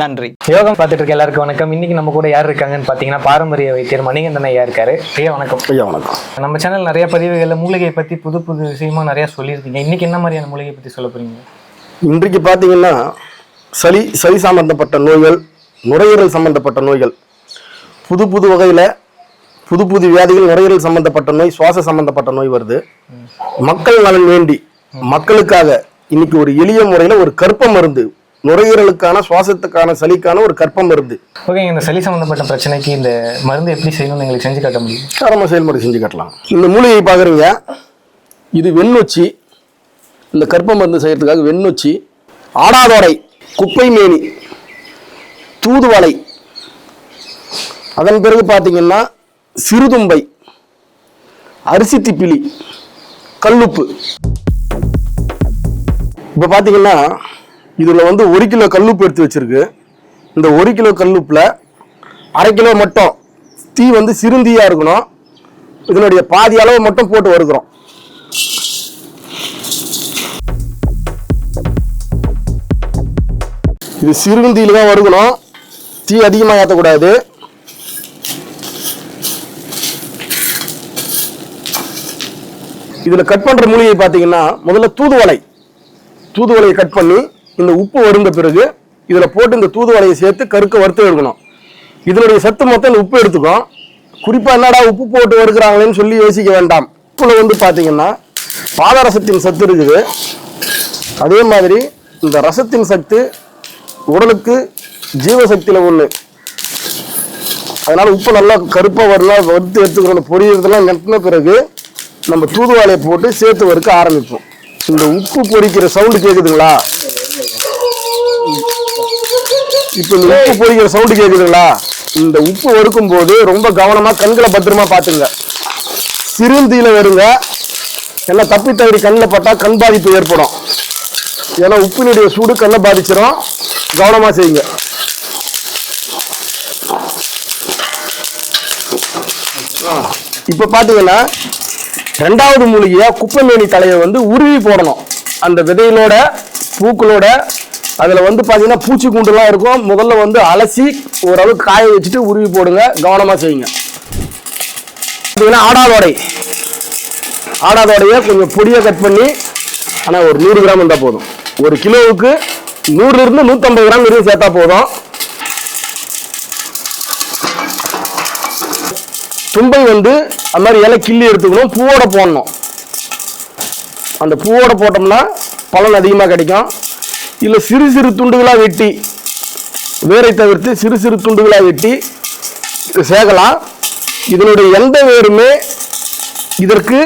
நன்றி. யோகம் பார்த்துட்டு இருக்க எல்லாருக்கும் வணக்கம். இன்னைக்கு நம்ம கூட யார் இருக்காங்கன்னு பார்த்தீங்கன்னா பாரம்பரிய வைத்தியர் மணிகண்டன் ஐயா இருக்காரு. ஐயா வணக்கம். ஐயா வணக்கம். நம்ம சேனல் நிறைய பதிவுகளில் மூலிகையை பற்றி புது புது விஷயமா நிறைய சொல்லியிருக்கீங்க. இன்னைக்கு என்ன மாதிரியான மூலிகை பற்றி சொல்ல போறீங்க? இன்றைக்கு பார்த்தீங்கன்னா சளி சளி சம்பந்தப்பட்ட நோய்கள் நுரையீரல் சம்பந்தப்பட்ட நோய்கள் புது புது வகையில் புது புது வியாதிகள் நுரையீரல் சம்பந்தப்பட்ட நோய் சுவாச சம்பந்தப்பட்ட நோய் வருது. மக்கள் நலன் வேண்டி மக்களுக்காக இன்னைக்கு ஒரு எளிய முறையில் ஒரு கற்ப மருந்து நுரையீரலுக்கான சுவாசத்துக்கான சளிக்கான ஒரு கற்ப மருந்து ஓகேங்க இந்த சளி சம்மந்தப்பட்ட பிரச்சனைக்கு இந்த மருந்து எப்படி செய்யணும்னு எங்களுக்கு செஞ்சு காட்ட முடியும்? சாரமாக செயல்முறை செஞ்சு காட்டலாம். இந்த மூலிகையை பார்க்குறீங்க இது வெண்ணொச்சி. இந்த கற்ப மருந்து செய்யறதுக்காக வெண்ணொச்சி. ஆடாதோடை குப்பை மேனி தூதுவளை. அதன் பிறகு பார்த்தீங்கன்னா சிறுதும்பை அரிசி திப்பிலி கல்லுப்பு. இப்போ பார்த்தீங்கன்னா இதில் வந்து ஒரு கிலோ கல்லுப்பு எடுத்து வச்சிருக்கு. இந்த ஒரு கிலோ கல்லுப்பில் அரை கிலோ மட்டும் தீ வந்து சிறுந்தியாக இருக்கணும். இதனுடைய பாதி அளவு மட்டும் போட்டு வருகிறோம் இது சிறுந்தியில் தான் வருகணும் தீ அதிகமாக ஏற்றக்கூடாது இதில் கட் பண்ணுற மூலிகை பார்த்தீங்கன்னா முதல்ல தூதுவளை. தூதுவலையை கட் பண்ணி இந்த உப்பு வருந்த பிறகு இதில் போட்டு இந்த தூதுவளையை சேர்த்து கருக்க வறுத்து எடுக்கணும். இதனுடைய சத்து மொத்தம் இந்த உப்பு எடுத்துக்கும் குறிப்பாக என்னடா உப்பு போட்டு வறுக்கிறாங்களேன்னு சொல்லி யோசிக்க வேண்டாம். உப்புல வந்து பார்த்தீங்கன்னா பாதரசத்தின் சத்து இருக்குது. அதே மாதிரி இந்த ரசத்தின் சத்து உடலுக்கு ஜீவசக்தியில் ஒன்று அதனால் உப்பு நல்லா கருப்பாக வரலாம் வறுத்து எடுத்துக்கணும் பொரியறதுலாம் நட்டின பிறகு நம்ம தூதுவாளையை போட்டு சேர்த்து வறுக்க ஆரம்பிப்போம். இந்த உப்பு பொறிக்கிற சவுண்டு கேட்குதுங்களா இப்போ இந்த உப்பு பொரிக்கிற சவுண்டு கேக்குதுங்களா? இந்த உப்பு வறுக்கும் போது ரொம்ப கவனமா கண்களை பத்திரமா பாத்துங்க சிறுந்தியில் வருங்க. எல்லாம் தப்பி தவறி கண்ணில் பட்டா கண் பாதிப்பு ஏற்படும். ஏன்னா உப்பினுடைய சூடு கண்ணை பாதிச்சிடும் கவனமா செய்யுங்க. இப்போ பார்த்தீங்கன்னா ரெண்டாவது மூலிகையா குப்பமேனி தலையை வந்து உருவி போடணும். அந்த விதையிலோட பூக்களோட அதில் வந்து பார்த்தீங்கன்னா பூச்சி கூண்டுலாம் இருக்கும். முதல்ல வந்து அலசி ஓரளவுக்கு காய வச்சுட்டு உருவி போடுங்க. கவனமாக செய்யுங்க. பார்த்தீங்கன்னா ஆடாதோடை ஆடாதோடைய கொஞ்சம் பொடியாக கட் பண்ணி ஆனால் ஒரு நூறு கிராம் இருந்தால் போதும். ஒரு கிலோவுக்கு நூறுலேருந்து நூற்றம்பது கிராம் இருந்து சேர்த்தா போதும். தும்பை வந்து அந்த மாதிரி இலை கிள்ளி எடுத்துக்கணும். பூவோட போடணும். அந்த பூவோட போட்டோம்னா பலன் அதிகமாக கிடைக்கும். இல்லை சிறு சிறு துண்டுகளாக வெட்டி வேரை தவிர்த்து சிறு சிறு துண்டுகளாக வெட்டி சேர்க்கலாம் இதனுடைய எந்த வேருமே இதற்கு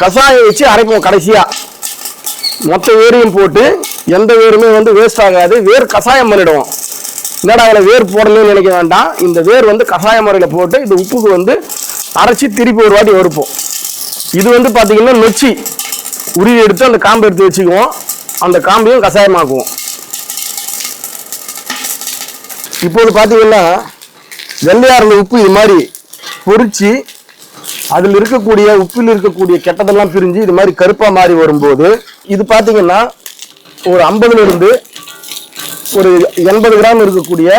கஷாயம் வச்சு அரைப்போம் கடைசியாக மொத்த வேரையும் போட்டு எந்த வேருமே வந்து வேஸ்ட் ஆகாது. வேர் கஷாயம் பண்ணிடுவோம். என்னடா அதில் வேர் போடணும்னு நினைக்க வேண்டாம். இந்த வேர் வந்து கஷாய முறையில் போட்டு இந்த உப்புக்கு வந்து அரைச்சி திருப்பி ஒரு வாட்டி வறுப்போம். இது வந்து பார்த்தீங்கன்னா நொச்சி. உருவி எடுத்து அந்த காம்பு எடுத்து வச்சுக்குவோம். அந்த காம்பையும் கஷாயமாக்குவோம். இப்போது பார்த்தீங்கன்னா வெள்ளையாரில் உப்பு இது மாதிரி பொறிச்சு அதில் இருக்கக்கூடிய உப்பில் இருக்கக்கூடிய கெட்டதெல்லாம் பிரிஞ்சு இது மாதிரி கருப்பாக மாறி வரும்போது இது பார்த்தீங்கன்னா ஒரு ஐம்பதுலேருந்து ஒரு எண்பது கிராம் இருக்கக்கூடிய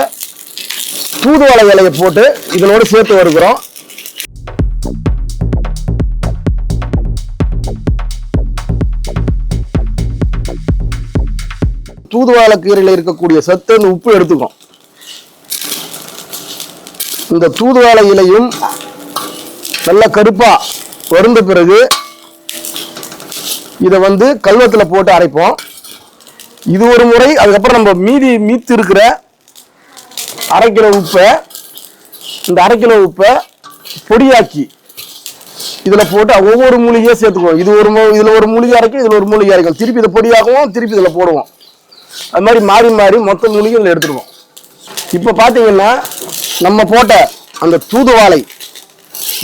தூதுவளை இலையை போட்டு இதனோடு சேர்த்து வருகிறோம். தூதுவளை கீரையில் இருக்கக்கூடிய சத்து அந்த உப்பு எடுத்துக்கும் இந்த தூதுவாழை இலையும் நல்ல கருப்பாக வருந்த பிறகு இதை வந்து கல்வத்தில் போட்டு அரைப்போம். இது ஒரு முறை அதுக்கப்புறம் நம்ம மீதி மீத்து இருக்கிற அரை கிலோ உப்பை இந்த அரை கிலோ உப்பை பொடியாக்கி இதில் போட்டு ஒவ்வொரு மூலிகையாக சேர்த்துக்குவோம். இது ஒரு மூ- ஒரு மூலிகை அரைக்கும் இதில் ஒரு மூலிகை அரைக்கும். திருப்பி இதை பொடியாகவும் திருப்பி இதில் போடுவோம். அது மாதிரி மாறி மாறி மொத்த மூலிகை இதில் இப்போ பார்த்தீங்கன்னா நம்ம போட்ட அந்த தூதுவாளை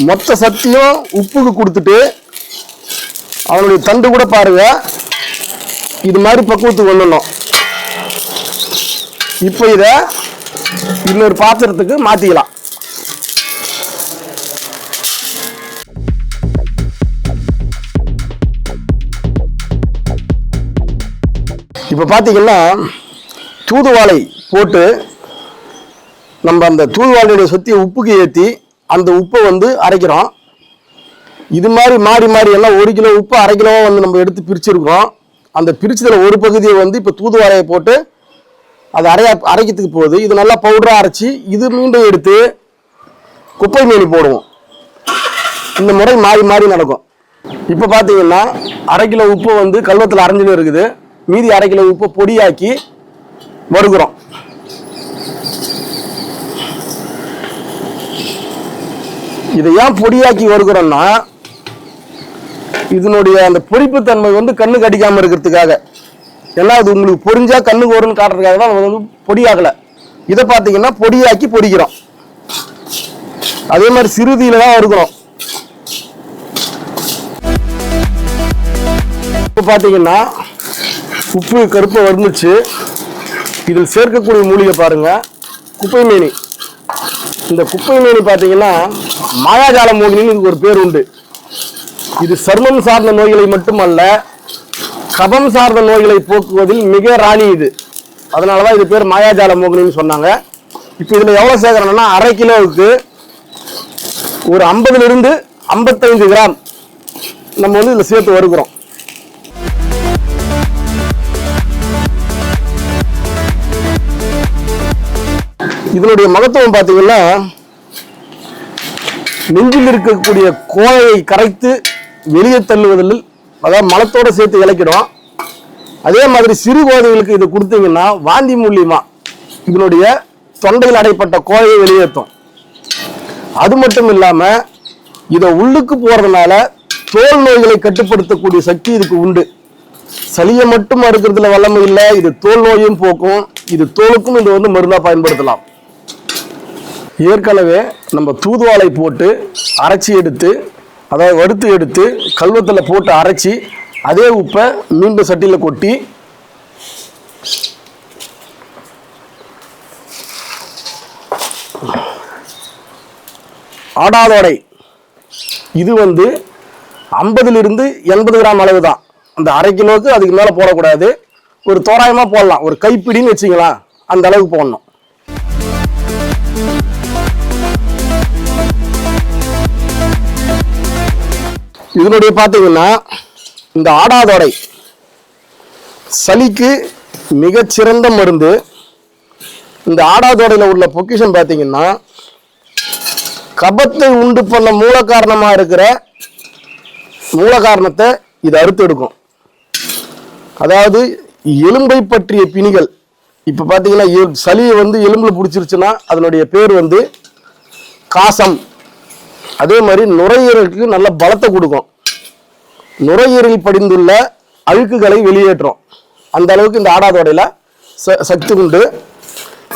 மொத்த சக்தியும் உப்புக்கு கொடுத்துட்டு அவனுடைய தண்டு கூட பாருங்க இது மாதிரி பக்குவத்துக்கு வந்துடணும். இப்போ இதை இன்னொரு பாத்திரத்துக்கு மாற்றிக்கலாம் இப்போ பார்த்தீங்கன்னா தூதுவாளை போட்டு நம்ம அந்த தூதுவாளையுடைய சுற்றி உப்புக்கு ஏற்றி அந்த உப்பை வந்து அரைக்கிறோம். இது மாதிரி மாறி மாறி எல்லாம் ஒரு கிலோ உப்பு அரை கிலோ வந்து நம்ம எடுத்து பிரிச்சிருக்கிறோம். அந்த பிரிச்சதில் ஒரு பகுதியை வந்து இப்போ தூதுவாளையை போட்டு அது அரையா அரைக்கிறதுக்கு போகுது. இது நல்லா பவுடராக அரைச்சி இது மீண்டும் எடுத்து குப்பை மீனி போடுவோம். இந்த முறை மாறி மாறி நடக்கும். இப்போ பார்த்தீங்கன்னா அரை கிலோ உப்பு வந்து கல்வத்தில் அரைஞ்சின்னு இருக்குது. மீதி அரை கிலோ உப்பை பொடியாக்கி வருகிறோம் இதை ஏன் பொடியாக்கி வருகிறோம்னா இதனுடைய அந்த பொரிப்புத்தன்மை வந்து கண்ணுக்கு கடிக்காம இருக்கிறதுக்காக. ஏன்னா அது உங்களுக்கு பொறிஞ்சா கண்ணுக்கு வரும்னு காட்டுறதுக்காக தான் வந்து பொடியாகல இதை பார்த்தீங்கன்னா பொடியாக்கி பொடிக்கிறோம். அதே மாதிரி சிறுதியில தான் வருகிறோம் இப்போ பார்த்தீங்கன்னா உப்பு கருப்பை வந்துச்சு இதில் சேர்க்கக்கூடிய மூலிகை பாருங்கள் குப்பை மேனி இந்த குப்பை மேனி பார்த்தீங்கன்னா மாயாஜால மோகினின்னு இதுக்கு ஒரு பேர் உண்டு. இது சர்மம் சார்ந்த நோய்களை மட்டுமல்ல கபம் சார்ந்த நோய்களை போக்குவதில் மிக ராணி இது. அதனால தான் இது பேர் மாயாஜால மோகினின்னு சொன்னாங்க. இப்போ இதில் எவ்வளோ சேர்க்குறோம்னா அரை கிலோவுக்கு ஒரு ஐம்பதுலேருந்து ஐம்பத்தைந்து கிராம் நம்ம வந்து இதில் சேர்த்து வருகிறோம் இதனுடைய மகத்துவம் பார்த்தீங்கன்னா நெஞ்சில் இருக்கக்கூடிய கோழையை கரைத்து வெளியே தள்ளுவதில் அதாவது மலத்தோடு சேர்த்து இழைக்கிறோம் அதே மாதிரி சிறு கோதைகளுக்கு இது கொடுத்தீங்கன்னா வாந்தி மூலியமா இதனுடைய தொண்டையில் அடைப்பட்ட கோழையை வெளியேற்றும். அது மட்டும் இல்லாமல் இதை உள்ளுக்கு போகிறதுனால தோல் நோய்களை கட்டுப்படுத்தக்கூடிய சக்தி இதுக்கு உண்டு. சளியை மட்டும் அறுக்கிறதுல வல்லமை இல்லை இது தோல் நோயும் போக்கும் இது தோலுக்கும் இது வந்து மருந்தாக பயன்படுத்தலாம். ஏற்கனவே நம்ம தூதுவாளை போட்டு அரைச்சி எடுத்து அதாவது வறுத்து எடுத்து கல்வத்தில் போட்டு அரைச்சி அதே உப்பை மீண்டும் சட்டியில் கொட்டி ஆடாதோடை இது வந்து ஐம்பதுலேருந்து எண்பது கிராம் அளவு தான் அந்த அரை கிலோவுக்கு அதுக்கு மேலே போடக்கூடாது. ஒரு தோராயமாக போடலாம். ஒரு கைப்பிடின்னு வச்சிங்களா அந்த அளவுக்கு போடணும். இதனுடைய பார்த்தீங்கன்னா இந்த ஆடாதொடை சளிக்கு மிகச்சிறந்த மருந்து. இந்த ஆடாதோடையில் உள்ள பொக்கிஷன் பார்த்தீங்கன்னா கபத்தை உண்டு பண்ண மூல காரணமாக இருக்கிற மூல காரணத்தை இது அறுத்து எடுக்கும். அதாவது எலும்பை பற்றிய பிணிகள். இப்போ பார்த்தீங்கன்னா எ- சளியை வந்து எலும்பில் பிடிச்சிருச்சுன்னா அதனுடைய பேர் வந்து காசம். அதே மாதிரி நுரையீரலுக்கு நல்ல பலத்தை கொடுக்கும். நுரையீரல் படிந்துள்ள அழுக்குகளை வெளியேற்றும். அந்த அளவுக்கு இந்த ஆடாதோடையில் ச சக்தி உண்டு.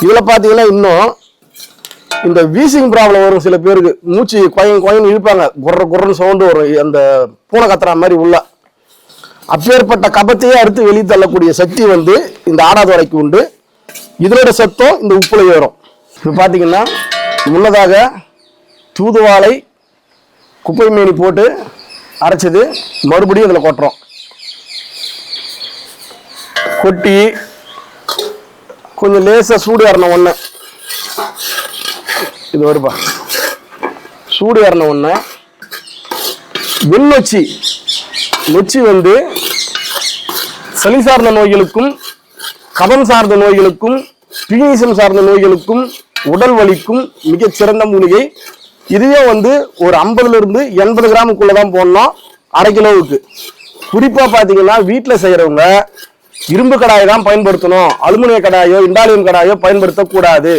இதில் பார்த்தீங்கன்னா இன்னும் இந்த வீசிங் ப்ராப்ளம் வரும் சில பேருக்கு. மூச்சு கொயன் கொயன் இழுப்பாங்க. குர்ற குர்றன்னு சவுண்டு வரும். அந்த பூனை கத்துற மாதிரி உள்ள. அப்பேற்பட்ட கபத்தையே அறுத்து வெளியே தள்ளக்கூடிய சக்தி வந்து இந்த ஆடாதோடைக்கு உண்டு. இதனோட சத்தம் இந்த உப்புல ஏறும். இப்போ பார்த்தீங்கன்னா முன்னதாக தூதுவாளை குப்பை மீனி போட்டு அரைச்சது மறுபடியும் இதில் கொட்டுறோம். கொட்டி கொஞ்சம் லேசாக சூடு ஏறணும் ஒன்று இது வருப்பா. சூடு ஏறணும் ஒன்று வெண்ணொச்சி நொச்சி வந்து சளி சார்ந்த நோய்களுக்கும் கபம் சார்ந்த நோய்களுக்கும் பீனிசம் சார்ந்த நோய்களுக்கும் உடல் வலிக்கும் மிகச்சிறந்த மூலிகை இதுவே வந்து ஒரு ஐம்பதுல இருந்து எண்பது கிராமுக்குள்ளே தான் போடணும் அரை கிலோவுக்கு. குறிப்பா பாத்தீங்கன்னா வீட்டில் செய்யறவங்க இரும்பு கடாயை தான் பயன்படுத்தணும் அலுமினிய கடாயோ இண்டாலியம் கடாயோ பயன்படுத்தக்கூடாது.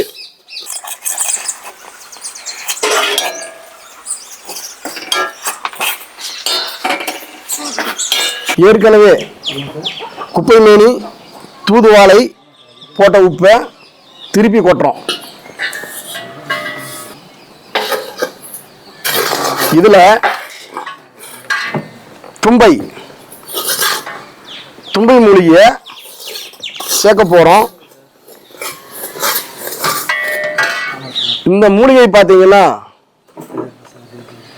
ஏற்கனவே குப்பை மேனி தூதுவாளை போட்ட உப்பை திருப்பி கொட்டுறோம். இதில் தும்பை. தும்பை மூலிகையை சேர்க்க போகிறோம் இந்த மூலிகை பார்த்தீங்கன்னா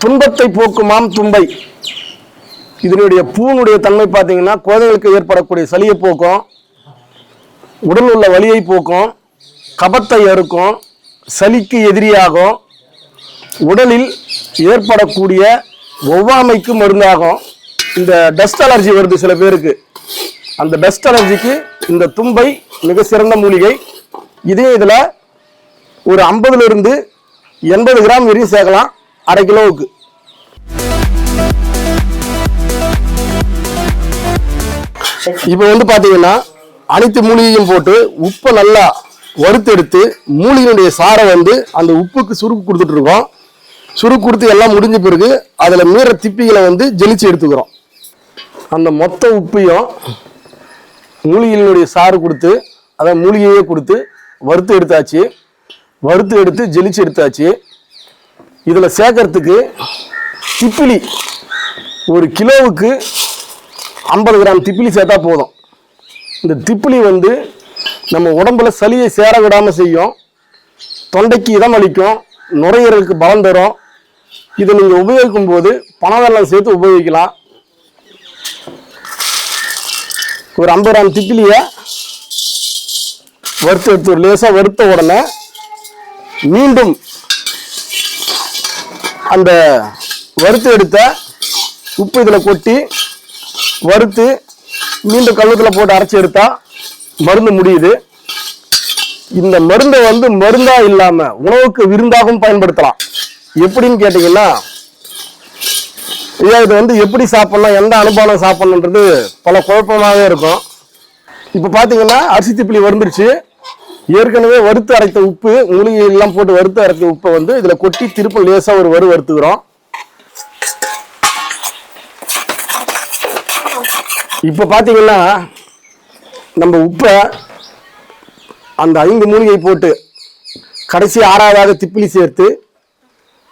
துன்பத்தை போக்குமாம் தும்பை. இதனுடைய பூனுடைய தன்மை பார்த்தீங்கன்னா குழந்தைகளுக்கு ஏற்படக்கூடிய சளியை போக்கும் உடல் உள்ள வலியை போக்கும் கபத்தை அறுக்கும் சளிக்கு எதிரியாகும் உடலில் ஏற்படக்கூடிய ஒவ்வாமைக்கு மருந்தாகும். இந்த டஸ்ட் அலர்ஜி வருது சில பேருக்கு. அந்த டஸ்ட் அலர்ஜிக்கு இந்த தும்பை மிக சிறந்த மூலிகை. இதே இதில் ஒரு ஐம்பதுலேருந்து எண்பது கிராம் வரையும் சேர்க்கலாம். அரை கிலோவுக்கு. இப்போ வந்து பார்த்தீங்கன்னா அனைத்து மூலிகையும் போட்டு உப்பை நல்லா வறுத்தெடுத்து மூலிகையினுடைய சாரை வந்து அந்த உப்புக்கு சுருக்கு கொடுத்துட்ருக்கோம் சுருக்குறுத்து சுருக்கு கொடுத்து எல்லாம் முடிஞ்ச பிறகு அதில் மீற திப்பிகளை வந்து ஜெலிச்சு எடுத்துக்கிறோம். அந்த மொத்த உப்பையும் மூலிகையினுடைய சாறு கொடுத்து அதை மூலிகையே கொடுத்து வறுத்து எடுத்தாச்சு. வறுத்து எடுத்து ஜெலிச்சு எடுத்தாச்சு. இதில் சேர்க்கறதுக்கு திப்பிலி ஒரு கிலோவுக்கு ஐம்பது கிராம் திப்பிலி சேர்த்தா போதும். இந்த திப்பிலி வந்து நம்ம உடம்புல சளியை சேர விடாமல் செய்யும். தொண்டைக்கு இதம் அளிக்கும். நுரையீரலுக்கு பலம் தரும். இதை நீங்கள் உபயோகிக்கும் போது பனவெல்லம் சேர்த்து உபயோகிக்கலாம். ஒரு ஐம்பது கிராம் திப்பிலியை வறுத்து எடுத்து ஒரு லேசாக வறுத்த உடனே மீண்டும் அந்த வறுத்து எடுத்த உப்பு இதில் கொட்டி வறுத்து மீண்டும் கழுத்தில் போட்டு அரைச்சி எடுத்தா மருந்து முடியுது. இந்த மருந்தை வந்து மருந்தா இல்லாம உணவுக்கு விருந்தாகவும் பயன்படுத்தலாம். எப்படின்னு கேட்டீங்கன்னா ஐயா இது வந்து எப்படி சாப்பிட்லாம் எந்த அனுபவம் சாப்பிட்ணுன்றது பல குழப்பமாகவே இருக்கும். இப்போ பார்த்தீங்கன்னா அரிசி திப்பிலி வந்துருச்சு ஏற்கனவே வறுத்து அரைத்த உப்பு மூலிகையெல்லாம் போட்டு வறுத்து அரைத்த உப்பை வந்து இதில் கொட்டி திருப்ப லேசாக ஒரு வறு வறுத்துக்கிறோம். இப்போ பார்த்தீங்கன்னா நம்ம உப்பை அந்த ஐந்து மூலிகை போட்டு கடைசி ஆறாவதாக திப்பிலி சேர்த்து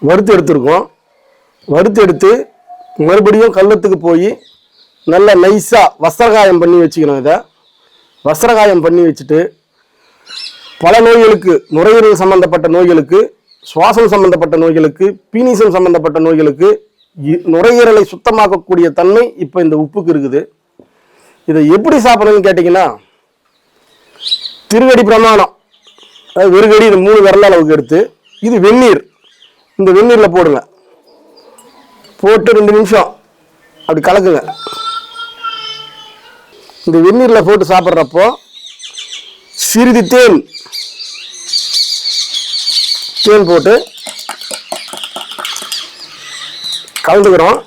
வறுத்து எடுத்திருக்கோம். வறுத்து எடுத்து மறுபடியும் கல்லத்துக்கு போய் நல்ல நைஸாக வஸ்திரகாயம் பண்ணி வச்சுக்கணும் இதை. வஸ்திரகாயம் பண்ணி வச்சுட்டு பல நோய்களுக்கு நுரையீரல் சம்பந்தப்பட்ட நோய்களுக்கு சுவாசம் சம்பந்தப்பட்ட நோய்களுக்கு பீனிசம் சம்பந்தப்பட்ட நோய்களுக்கு நுரையீரலை சுத்தமாக்கக்கூடிய தன்மை இப்போ இந்த உப்புக்கு இருக்குது. இதை எப்படி சாப்பிடணும்னு கேட்டிங்கன்னா திருகடி பிரமாணம். அதாவது வெறுகடி இது மூணு விரல் அளவுக்கு எடுத்து இது வெந்நீர். இந்த வெந்நீரில் போடுங்க. போட்டு ரெண்டு நிமிஷம் அப்படி கலக்குங்க. இந்த வெந்நீரில் போட்டு சாப்பிட்றப்போ சிறிது தேன் தேன் போட்டு கலந்துக்கிறோம்.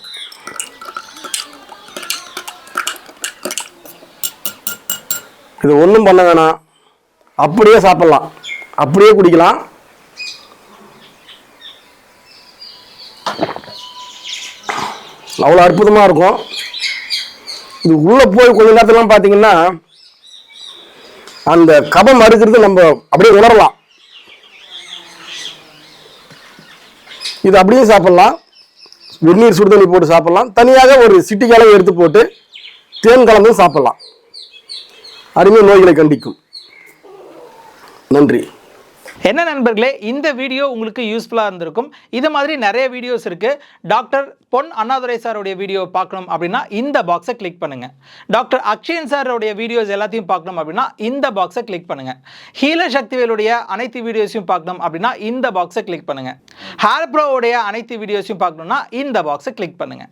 இது ஒன்றும் பண்ண வேணாம். அப்படியே சாப்பிடலாம். அப்படியே குடிக்கலாம். அவ்வளோ அற்புதமாக இருக்கும். இது உள்ளே போய் கொஞ்ச நேரத்துலாம் பார்த்தீங்கன்னா அந்த கபம் அறுக்கிறது நம்ம அப்படியே உணரலாம். இது அப்படியே சாப்பிட்லாம். வெந்நீர் சுடுதண்ணி போட்டு சாப்பிட்லாம். தனியாக ஒரு சிட்டிக்காலம் எடுத்து போட்டு தேன் கலந்தும் சாப்பிட்லாம். அருமை நோய்களை கண்டிக்கும். நன்றி. என்ன நண்பர்களே இந்த வீடியோ உங்களுக்கு யூஸ்ஃபுல்லாக இருந்திருக்கும். இது மாதிரி நிறைய வீடியோஸ் இருக்குது டாக்டர் பொன் அண்ணாதுரை சாருடைய வீடியோ பார்க்கணும் அப்படின்னா இந்த பாக்ஸை கிளிக் பண்ணுங்க. டாக்டர் அக்ஷயன் சாருடைய வீடியோஸ் எல்லாத்தையும் பார்க்கணும் அப்படின்னா இந்த பாக்ஸை கிளிக் பண்ணுங்க. ஹீல சக்திவேலுடைய அனைத்து வீடியோஸையும் பார்க்கணும் அப்படின்னா இந்த பாக்ஸை கிளிக் பண்ணுங்க. ஹேர் ப்ரோவுடைய அனைத்து வீடியோஸையும் பார்க்கணும்னா இந்த பாக்ஸை கிளிக் பண்ணுங்க.